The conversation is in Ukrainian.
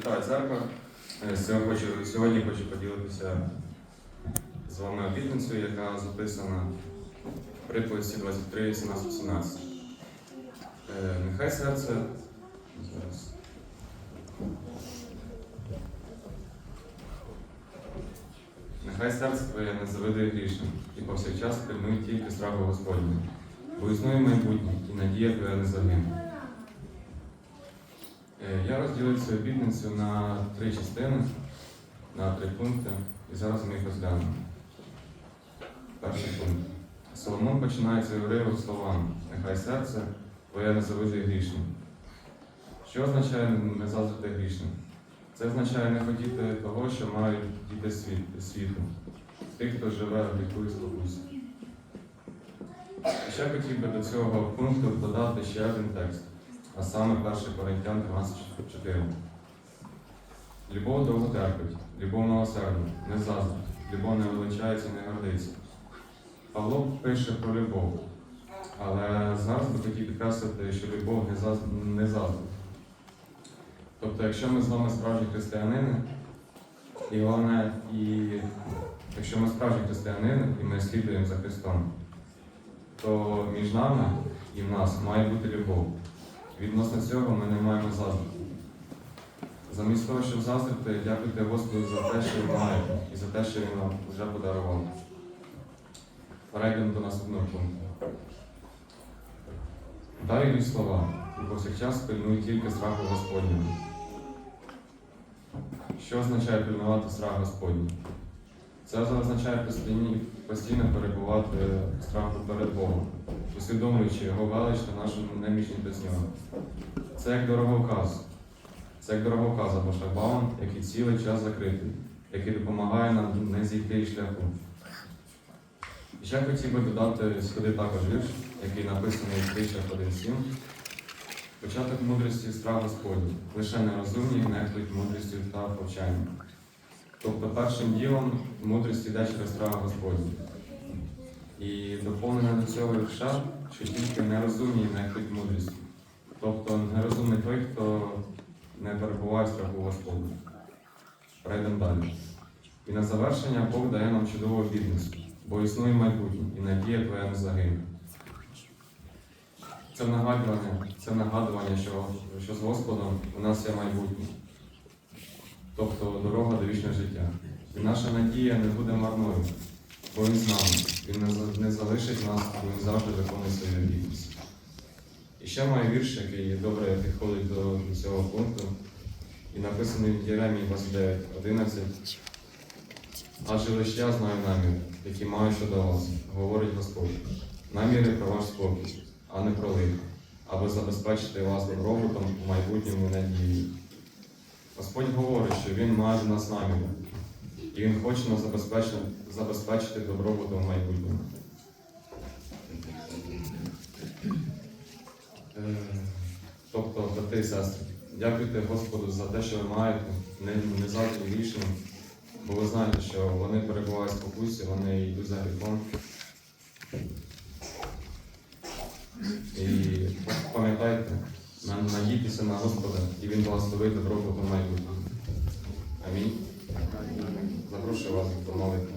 Вітаю церква. Е, Сьогодні хочу, поділитися з вами обітницею, яка записана в приповісті 23, 17, 17. Е, Нехай серце. Зараз. Нехай серце твоє не завидує грішним, і повсякчас пильнуй тільки страху Господнього, бо існує майбутнє, і надія твоя не загине. Е, Я розділив цю обітницю на три частини, на три пункти, і зараз ми їх розглянемо. Перший пункт. Соломон починає цей уривок словами Нехай серце твоє не завидує грішним. Що означає не заздрити грішним? Це означає не хотіти того, що мають діти світ, світу, тих, хто живе в гріху і спокусі. Ще хотів би до цього пункту додати ще один текст а саме 1 Коринтян 12.4. Любов довго терпить, любов милосердна, не заздрить, любов не величається, не гордиться. Павло пише про любов, але зараз би хотів підкреслити, що любов не заз- заздрить. Тобто, якщо ми з вами справжні християнини, і головне, і якщо ми справжні християнини і ми слідуємо за Христом, то між нами і в нас має бути любов. Відносно цього ми не маємо заздрити. Замість того, щоб заздрити, дякуйте Господу за те, що маєте, і за те, що Він вам вже подарував. Перейдемо до наступного пункту. Далі йдуть слова, і повсякчас пильнуй тільки страху Господнього. Що означає пильнувати страх Господній? Це означає постійно, перебувати страху перед Богом, усвідомлюючи його велич та нашу немічність без нього. Це як дороговказ. Це як дороговказ або шлагбаум, який цілий час закритий, який допомагає нам не зійти шляху. І ще хотів би додати сюди також вірш, який написаний в притчах 1.7. Початок мудрості страх Господній, лише нерозумні нехтують мудрістю та повчанням. Тобто першим ділом мудрість йде через страх Господній. І доповнено до цього вірша, що тільки нерозумні нехтують мудрістю. Тобто нерозумний той, хто не перебуває в страху Господню. Перейдемо далі. І на завершення Бог дає нам чудову обітницю, бо існує майбутнє, і надія твоя не загине. Це нагадування, це нагадування, що, що з Господом у нас є майбутнє, тобто дорога до вічного життя. І наша надія не буде марною, бо Він з нами, Він не залишить нас, бо Він завжди виконує свою обітницю. І ще має вірш, який добре підходить до, цього пункту, і написаний в Єремії 29, 11. Адже лише я знаю наміри, які маю щодо вас, говорить Господь. Наміри про ваш спокій, а не про лихо, аби забезпечити вас добробутом у майбутньому надії. Господь говорить, що Він має нас наміри, і Він хоче нас забезпечити, забезпечити добробутом у майбутньому. Е, Тобто, брати і сестри, дякуйте Господу за те, що ви маєте, не, не завжди грішним, бо ви знаєте, що вони перебувають в спокусі, вони йдуть за гріхом. І пам'ятайте, нам надійтеся на Господа, і Він благословить добробуту майбутнього. Амінь. Запрошую вас до молитви.